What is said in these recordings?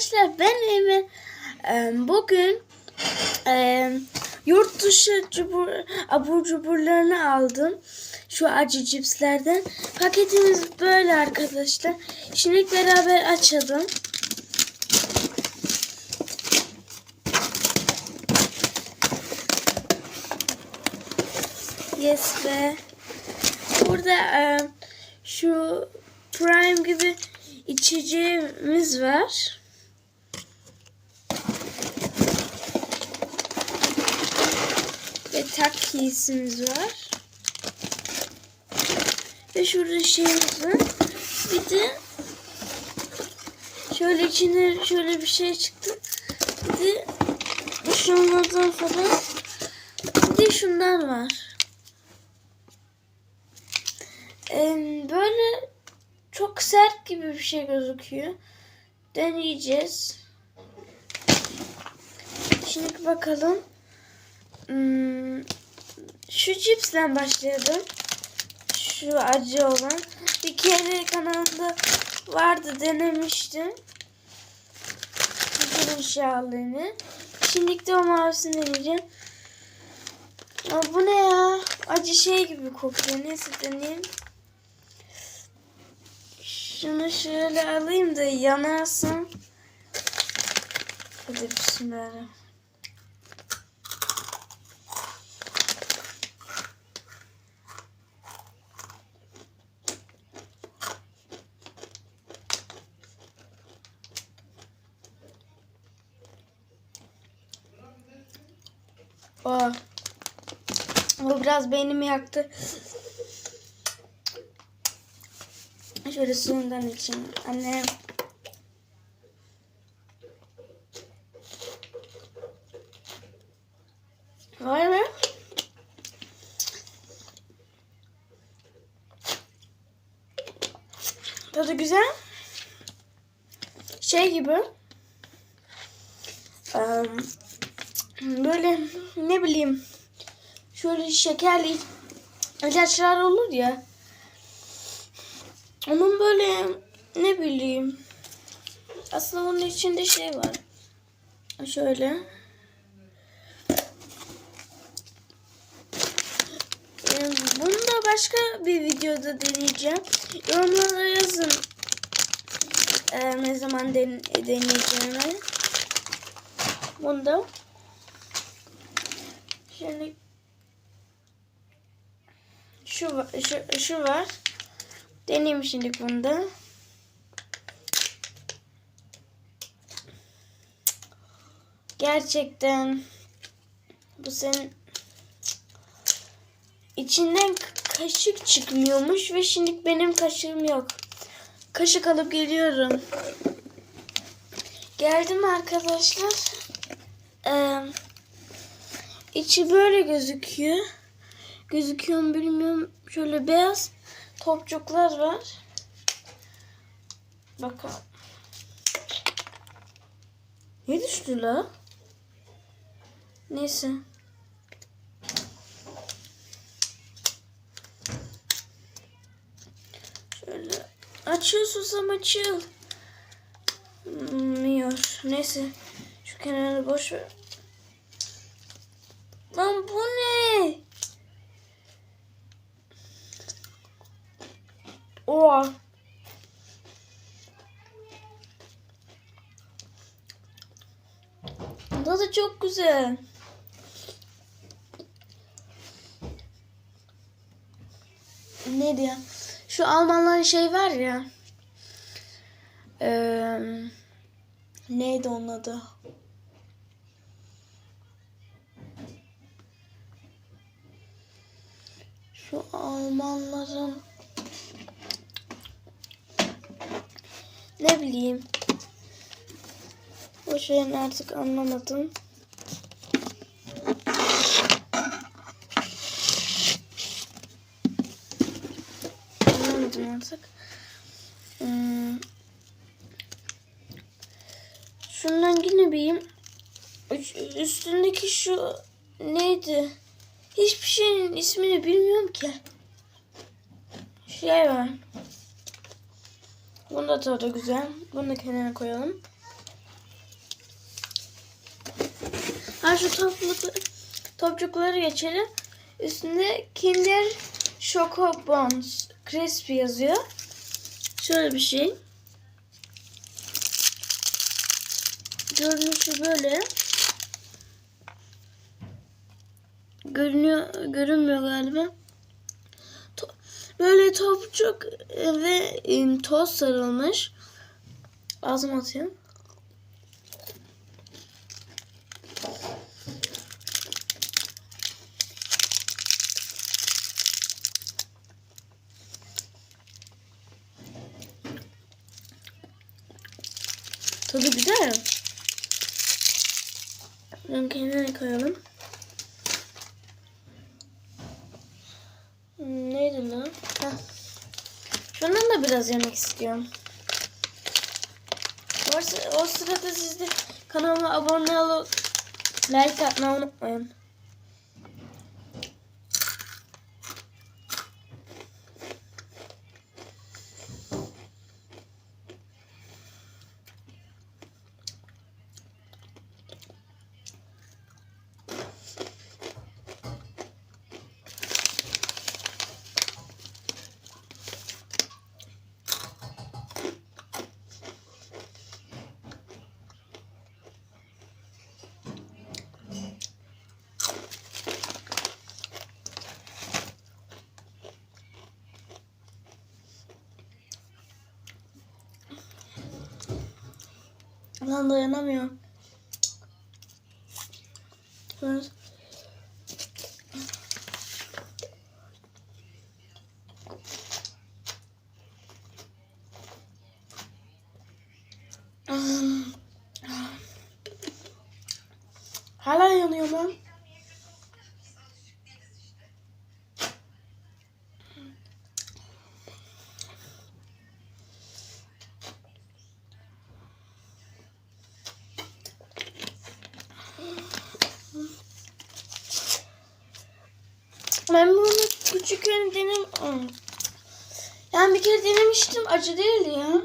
arkadaşlar ben Emre. Bugün e, yurt dışı cubur, abur cuburlarını aldım. Şu acı cipslerden. Paketimiz böyle arkadaşlar. Şimdi beraber açalım. Yes be. Burada e, şu Prime gibi içeceğimiz var. Ve takisimiz var. Ve şurada şeyimiz var. Bir de şöyle içinde şöyle bir şey çıktı. Bir de şunlardan falan. Bir de şundan var. Ee, böyle çok sert gibi bir şey gözüküyor. Deneyeceğiz. Şimdi bakalım. Hmm, şu cipsle başlayalım. Şu acı olan. Bir kere kanalımda vardı denemiştim. Güzel inşallahını. Şimdi de o mavisini deneyeceğim. Aa, bu ne ya? Acı şey gibi kokuyor. Neyse deneyeyim. Şunu şöyle alayım da yanarsın. Hadi bismillah. Aa. Bu biraz beynimi yaktı. Şöyle suyundan içeyim. Anne. Vay be. Tadı güzel. Şey gibi. em, böyle ne bileyim. Şöyle şekerli ilaçlar olur ya. Onun böyle ne bileyim. Aslında onun içinde şey var. Şöyle. Bunu da başka bir videoda deneyeceğim. Yorumlara yazın. Ee, ne zaman den deneyeceğimi. Bunda. Şöyle şu, şu, şu var. Deneyeyim şimdi bunu da. Gerçekten bu senin içinden kaşık çıkmıyormuş ve şimdi benim kaşığım yok. Kaşık alıp geliyorum. Geldim arkadaşlar. Ee, içi böyle gözüküyor. Gözüküyor mu bilmiyorum. Şöyle beyaz topçuklar var. Bakalım. Ne düştü la? Neyse. Şöyle açıl susam açıl. Miyor. Neyse. Şu kenarı boş ver. Lan bu ne? Oha. Tadı çok güzel. Ne diyor? Şu Almanların şey var ya. Eee neydi onun adı? Şu Almanların ne bileyim. O şeyini artık anlamadım. Anlamadım artık. Hmm. Şundan yine bir üstündeki şu neydi? Hiçbir şeyin ismini bilmiyorum ki. Şey var. Bunu da tadı güzel. Bunu da kenara koyalım. Ha şu toplu, topçukları geçelim. Üstünde Kinder Choco Bones Crispy yazıyor. Şöyle bir şey. Görünüşü böyle. Görünüyor, görünmüyor galiba. To- böyle topçuk ve toz sarılmış. Ağzıma atayım. Tadı güzel. Ben kenara koyalım. Lan? Heh. Şundan da biraz yemek istiyorum. O sırada siz de kanalıma abone olup like atmayı unutmayın. Lan dayanamıyorum. Hala yanıyor lan. Ben bunu küçükken denem... Yani bir kere denemiştim. Acı değildi ya.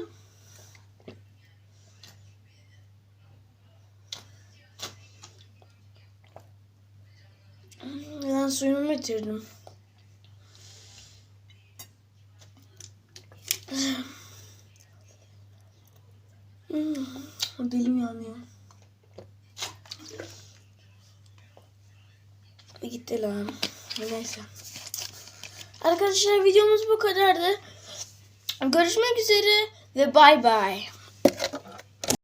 Ben suyumu bitirdim. Hmm, Dilim yanıyor. Gitti lan. Neyse. Arkadaşlar videomuz bu kadardı. Görüşmek üzere ve bay bay.